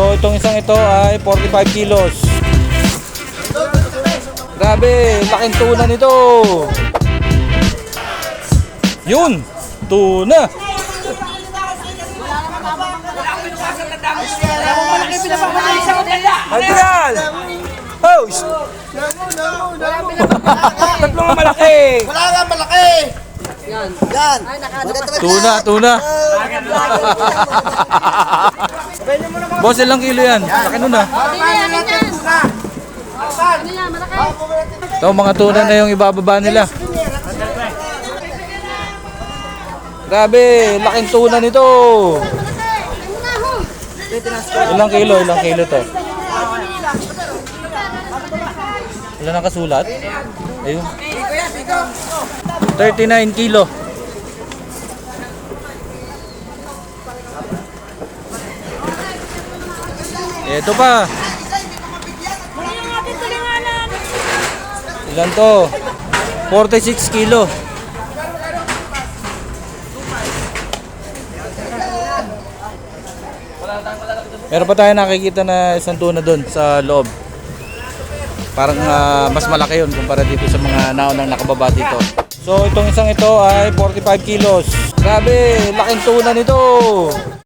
So itong isang ito ay 45 kilos. Grabe, laking tuna nito. Yun, tuna. Adrian! Oh, sh- tatlong malaki. Wala nga malaki. Yan. Yan. Tuna, tuna. Boss, ilang kilo yan? Laki nun ah. Ito, mga tuna na yung ibababa nila. Grabe, laking tuna nito. Ilang kilo, ilang kilo to? Wala nang kasulat? Ayun. 39 kilo. Ito pa. Ilan to? 46 kilo. Meron pa tayo nakikita na isang tuna doon sa loob. Parang ah, mas malaki yun kumpara dito sa mga naunang nakababa dito. So itong isang ito ay 45 kilos. Grabe, laking tuna nito.